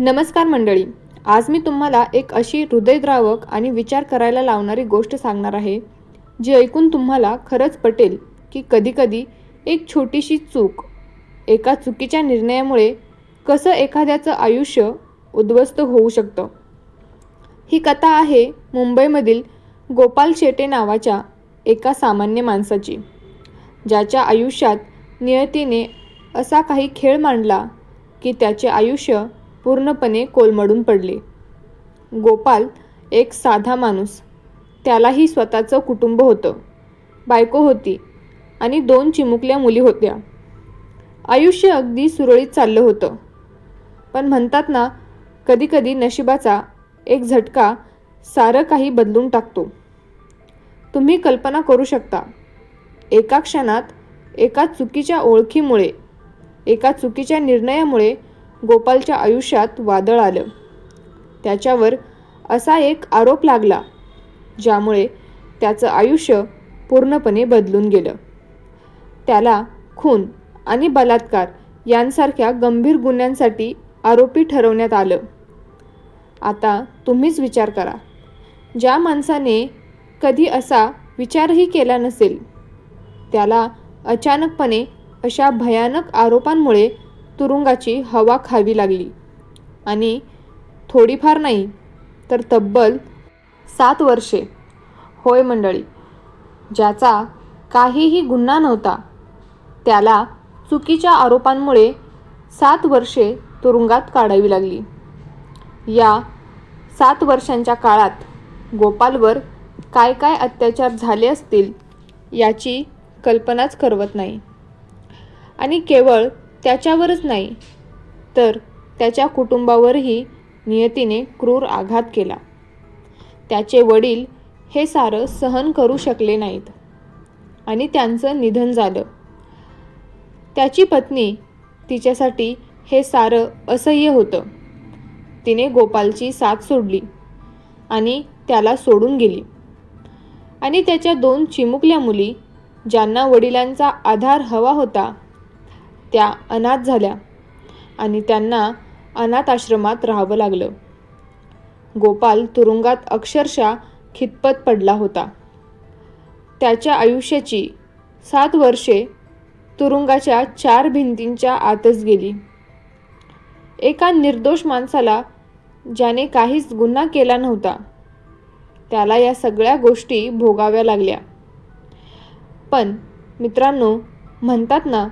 नमस्कार मंडळी आज मी तुम्हाला एक अशी हृदयद्रावक आणि विचार करायला लावणारी गोष्ट सांगणार आहे जी ऐकून तुम्हाला खरंच पटेल की कधीकधी एक छोटीशी चूक एका चुकीच्या निर्णयामुळे कसं एखाद्याचं आयुष्य उद्ध्वस्त होऊ शकतं. ही कथा आहे मुंबईमधील गोपाल शेटे नावाच्या एका सामान्य माणसाची ज्याच्या आयुष्यात नियतीने असा काही खेळ मांडला की त्याचे आयुष्य पूर्णपणे कोलमडून पडले. गोपाल एक साधा माणूस. त्यालाही स्वतःचं कुटुंब होतं. बायको होती आणि दोन चिमुकल्या मुली होत्या. आयुष्य अगदी सुरळीत चाललं होतं. पण म्हणतात ना कधीकधी नशिबाचा एक झटका सारं काही बदलून टाकतो. तुम्ही कल्पना करू शकता एका क्षणात एका चुकीच्या ओळखीमुळे एका चुकीच्या निर्णयामुळे गोपालच्या आयुष्यात वादळ आलं. त्याच्यावर असा एक आरोप लागला ज्यामुळे त्याचं आयुष्य पूर्णपणे बदलून गेलं. त्याला खून आणि बलात्कार यांसारख्या गंभीर गुन्ह्यांसाठी आरोपी ठरवण्यात आलं. आता तुम्हीच विचार करा ज्या माणसाने कधी असा विचारही केला नसेल त्याला अचानकपणे अशा भयानक आरोपांमुळे तुरुंगाची हवा खावी लागली. आणि थोडीफार नाही तर तब्बल सात वर्षे. होय मंडळी ज्याचा काहीही गुन्हा नव्हता त्याला चुकीच्या आरोपांमुळे सात वर्षे तुरुंगात काढावी लागली. या सात वर्षांच्या काळात गोपालवर काय काय अत्याचार झाले असतील याची कल्पनाच करवत नाही. आणि केवळ त्याच्यावरच नाही. तर त्याच्या कुटुंबावरही नियतीने क्रूर आघात केला. त्याचे वडील हे सारं सहन करू शकले नाहीत. आणि त्यांचं निधन झालं. त्याची पत्नी तिच्यासाठी हे सारं असह्य होतं. तिने गोपालची साथ सोडली आणि त्याला सोडून गेली. आणि त्याच्या दोन चिमुकल्या मुली ज्यांना वडिलांचा आधार हवा होता त्या अनाथ झाल्या आणि त्यांना अनाथ आश्रमात राहावं लागलं. गोपाल तुरुंगात अक्षरशः खितपत पडला होता. त्याच्या आयुष्याची सात वर्षे तुरुंगाच्या चार भिंतींच्या आतच गेली. एका निर्दोष माणसाला ज्याने काहीच गुन्हा केला नव्हता त्याला या सगळ्या गोष्टी भोगाव्या लागल्या. पण मित्रांनो म्हणतात ना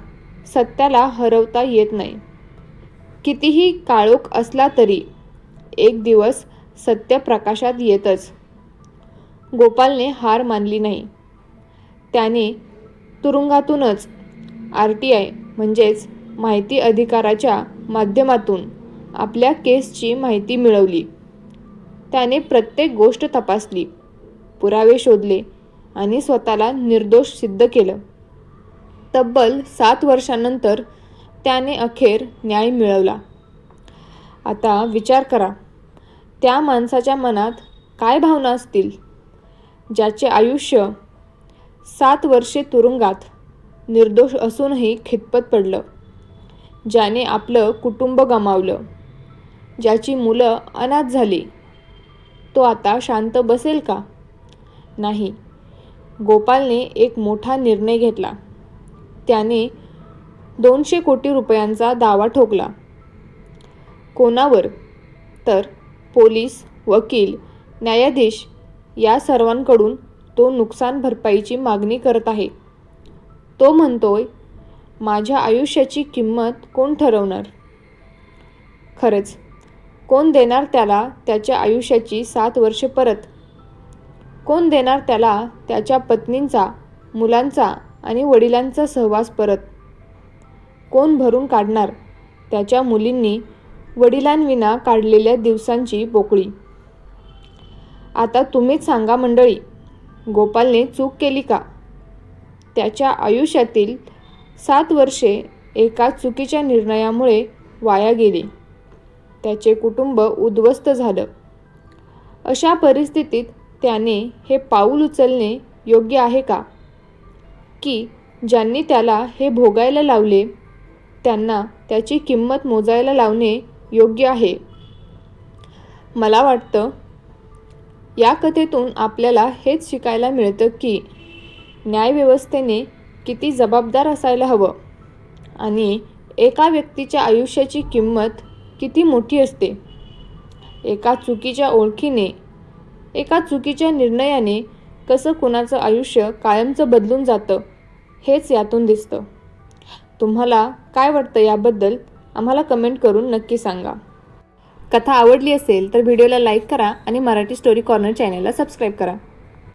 सत्याला हरवता येत नाही. कितीही काळोख असला तरी एक दिवस सत्य प्रकाशात येतच. गोपालने हार मानली नाही. त्याने तुरुंगातूनच आर टी आय म्हणजेच माहिती अधिकाराच्या माध्यमातून आपल्या केसची माहिती मिळवली. त्याने प्रत्येक गोष्ट तपासली पुरावे शोधले आणि स्वतःला निर्दोष सिद्ध केलं. तब्बल सात वर्षानंतर त्याने अखेर न्याय मिळवला. आता विचार करा त्या माणसाच्या मनात काय भावना असतील? ज्याचे आयुष्य सात वर्षे तुरुंगात निर्दोष असूनही खितपत पडलं. ज्याने आपलं कुटुंब गमावलं. ज्याची मुलं अनाथ झाली. तो आता शांत बसेल का? नाही. गोपालने एक मोठा निर्णय घेतला. त्याने दोनशे कोटी रुपयांचा दावा ठोकला. कोणावर? तर पोलीस वकील न्यायाधीश या सर्वांकडून तो नुकसान भरपाईची मागणी करत आहे. तो म्हणतोय माझ्या आयुष्याची किंमत कोण ठरवणार? खरंच कोण देणार त्याला त्याच्या आयुष्याची सात वर्षे परत? कोण देणार त्याला त्याच्या पत्नींचा मुलांचा आणि वडिलांचा सहवास परत. कोण भरून काढणार? त्याच्या मुलींनी वडिलांविना काढलेल्या दिवसांची पोकळी आता तुम्हीच सांगा मंडळी गोपालने चूक केली का? त्याच्या आयुष्यातील सात वर्षे एका चुकीच्या निर्णयामुळे वाया गेली. त्याचे कुटुंब उद्ध्वस्त झालं. अशा परिस्थितीत त्याने हे पाऊल उचलणे योग्य आहे का? की ज्यांनी त्याला हे भोगायला लावले त्यांना त्याची किंमत मोजायला लावणे योग्य आहे. मला वाटतं या कथेतून आपल्याला हेच शिकायला मिळतं की न्यायव्यवस्थेने किती जबाबदार असायला हवं आणि एका व्यक्तीच्या आयुष्याची किंमत किती मोठी असते. एका चुकीच्या ओळखीने एका चुकीच्या निर्णयाने कसं कुणाचं आयुष्य कायमचं बदलून जातं हेच यातून दिसतं. तुम्हाला काय वाटतं याबद्दल आम्हाला कमेंट करून नक्की सांगा. कथा आवडली असेल तर व्हिडिओला लाईक करा आणि मराठी स्टोरी कॉर्नर चॅनलला सबस्क्राईब करा.